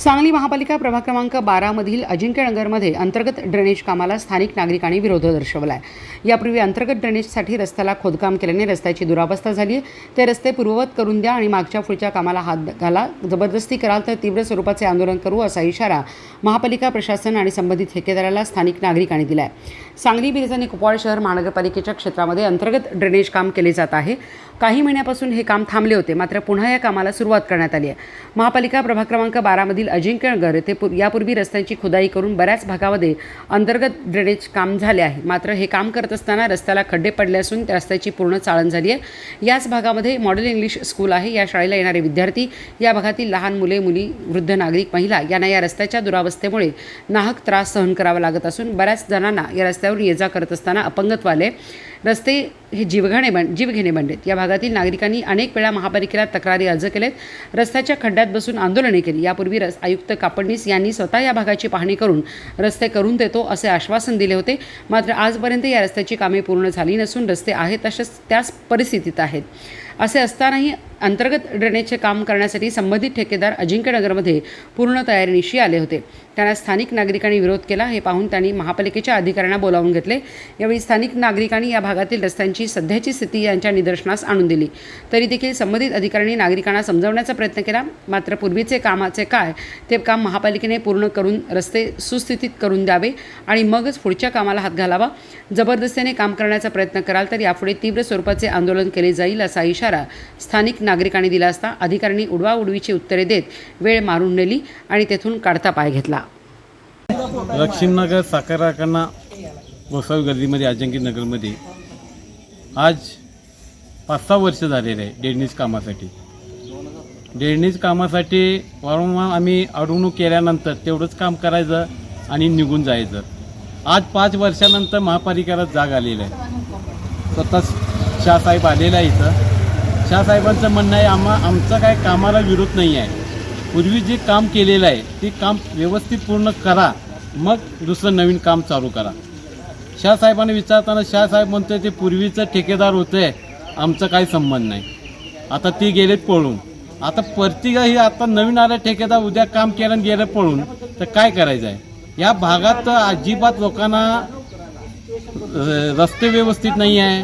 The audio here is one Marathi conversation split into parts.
सांगली महापालिका प्रभाग क्रमांक बारामधील अजिंक्यनगरमध्ये अंतर्गत ड्रेनेज कामाला स्थानिक नागरिकांनी विरोध दर्शवला आहे यापूर्वी अंतर्गत ड्रेनेजसाठी रस्त्याला खोदकाम केल्याने रस्त्याची दुरावस्था झाली आहे. ते रस्ते पूर्ववत करून द्या आणि मागच्या पुढच्या कामाला हात घाला. जबरदस्ती कराल तर तीव्र स्वरूपाचे आंदोलन करू असा इशारा महापालिका प्रशासन आणि संबंधित ठेकेदाराला स्थानिक नागरिकांनी दिला आहे सांगली बिरज आणि कुपवाड शहर महानगरपालिकेच्या क्षेत्रामध्ये अंतर्गत ड्रेनेज काम केले जात आहे. काही महिन्यापासून हे काम थांबले होते मात्र पुन्हा या कामाला सुरुवात करण्यात आली आहे. महापालिका प्रभाग क्रमांक बारामधील अजिंक्यनगर येथे पु यापूर्वी रस्त्यांची खुदाई करून बऱ्याच भागामध्ये अंतर्गत ड्रेनेज काम झाले आहे. मात्र हे काम करत असताना रस्त्याला खड्डे पडले असून त्या रस्त्याची पूर्ण चाळण झाली आहे. याच भागामध्ये मॉडेल इंग्लिश स्कूल आहे. या शाळेला येणारे विद्यार्थी या भागातील लहान मुले मुली वृद्ध नागरिक महिला यांना या रस्त्याच्या दुरावस्थेमुळे नाहक त्रास सहन करावा लागत असून बऱ्याच जणांना या रस्त्यावर ये जा करत असताना अपंगत्व आले रस्ते हे जीवघेणे बन जीवघेणे बनलेत. या भागातील नागरिकांनी अनेक वेळा महापालिकेला तक्रारी अर्ज केलेत. रस्त्याच्या खड्ड्यात बसून आंदोलने केली. यापूर्वी रस् आयुक्त कापडणीस यांनी स्वतः या भागाची पाहणी करून रस्ते करून देतो असे आश्वासन दिले होते. मात्र आजपर्यंत या रस्त्याची कामे पूर्ण झाली नसून रस्ते आहेत तसेच त्याच परिस्थितीत आहेत. असे असतानाही अंतर्गत ड्रेनेजचे काम करण्यासाठी संबंधित ठेकेदार अजिंक्यनगरमध्ये पूर्ण तयारीनिशी आले होते. त्यांना स्थानिक नागरिकांनी विरोध केला. हे पाहून त्यांनी महापालिकेच्या अधिकाऱ्यांना बोलावून घेतले. यावेळी स्थानिक नागरिकांनी या भागातील रस्त्यांची सध्याची स्थिती यांच्या निदर्शनास आणून दिली. तरी देखील संबंधित अधिकाऱ्यांनी नागरिकांना समजावण्याचा प्रयत्न केला. मात्र पूर्वीचे कामाचे काय ते काम महापालिकेने पूर्ण करून रस्ते सुस्थितीत करून द्यावे आणि मगच पुढच्या कामाला हात घालावा. जबरदस्तीने काम करण्याचा प्रयत्न कराल तर यापुढे तीव्र स्वरूपाचे आंदोलन केले जाईल असा इशारा स्थानिक नागरिकांनी दिला असता अधिकाऱ्यांनी उडवाउडवीची उत्तरे देत वेळ मारून नेली आणि तेथून काढता पाय घेतला. लक्ष्मीनगर साखराकांना गोसावी गर्दीमध्ये अजिंक्य नगरमध्ये आज पाच सहा वर्ष झालेले आहे डेडनीज कामासाठी. डेडनीज कामासाठी वारंवार आम्ही अडवणूक केल्यानंतर तेवढंच काम करायचं आणि निघून जायचं. आज पाच वर्षानंतर महापालिकेला जाग आलेलं आहे. स्वतः शाहसाहेब आलेला आहे इथं. शाहसाहेबांचं म्हणणं आहे आम्हा आमचं काय कामाला विरोध नाही आहे. पूर्वी जे काम केलेलं आहे ते काम व्यवस्थित पूर्ण करा मग दुसरं नवीन काम चालू करा. शाहसाहेबांना विचारताना शाहसाहेब म्हणतोय ते पूर्वीचं ठेकेदार होते आमचं काही संबंध नाही. आता ते गेलेत पळून. आता परती ही आता नवीन आलं ठेकेदार उद्या काम केलं आणि गेलं पळून तर काय करायचं आहे? या भागात अजिबात लोकांना रस्ते व्यवस्थित नाही आहे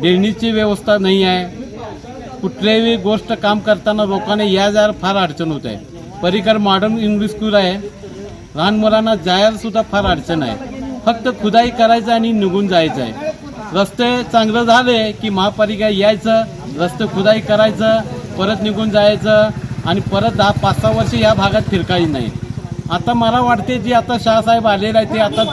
देणीची व्यवस्था नाही आहे. कुठल्याही गोष्ट काम करताना लोकांना या जायला फार अडचण होत आहे. परिकर मॉडर्न इंग्लिश स्कूल आहे. लहान मुलांना जायला सुद्धा फार अडचण आहे. फक्त खुदाई करायचं आणि निघून जायचं आहे. रस्ते चांगलं झाले की महापालिका यायचं रस्ते खुदाई करायचं परत निघून जायचं आणि परत दहा पाच सहा वर्ष या भागात फिरकायची नाही. आता मला वाटते जे आता शाहसाहेब आलेले आहे ते आता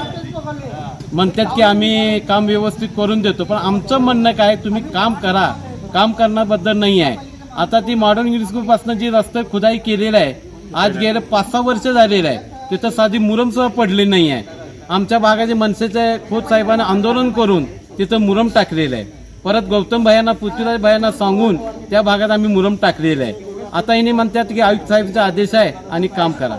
म्हणतात की आम्ही काम व्यवस्थित करून देतो. पण आमचं म्हणणं काय तुम्ही काम करा. काम करण्याबद्दल नाही आहे. आता ती मॉडर्न इंग्लिश स्कूलपासून जी रस्ते खुदाई केलेलं आहे आज गेलं पाच सहा वर्ष झालेलं आहे तिथं साधी मुरमसुद्धा पडली नाही आहे. आमच्या भागाचे मनसेचे खोत साहेबांना आंदोलन करून तिथं मुरम टाकलेलं आहे. परत गौतम भायांना पृथ्वीराज भायांना सांगून त्या भागात आम्ही मुरम टाकलेलं आहे. आता हिने म्हणतात की आयुक्त साहेबचा आदेश आहे आणि काम करा.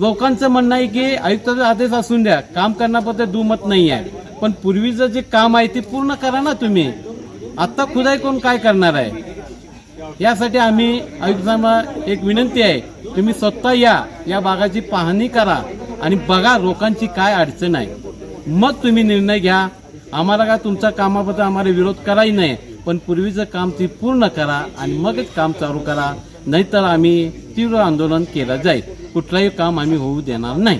लोकांचं म्हणणं आहे की आयुक्ताचा आदेश असून द्या काम करण्याबद्दल दुमत नाही आहे. पण पूर्वीचं जे काम आहे ते पूर्ण करा ना तुम्ही. आत्ता खुदाई कोण काय करणार आहे? यासाठी आम्ही आयुक्तांना एक विनंती आहे तुम्ही स्वतः या या भागाची पाहणी करा आणि बघा लोकांची काय अडचण आहे. मग तुम्ही निर्णय घ्या. आम्हाला का तुमच्या कामाबद्दल आम्हाला विरोध कराही नाही पण पूर्वीचं काम ती पूर्ण करा आणि मगच काम चालू करा. नाहीतर आम्ही तीव्र आंदोलन केलं जाईल. कुठलंही काम आम्ही होऊ देणार नाही.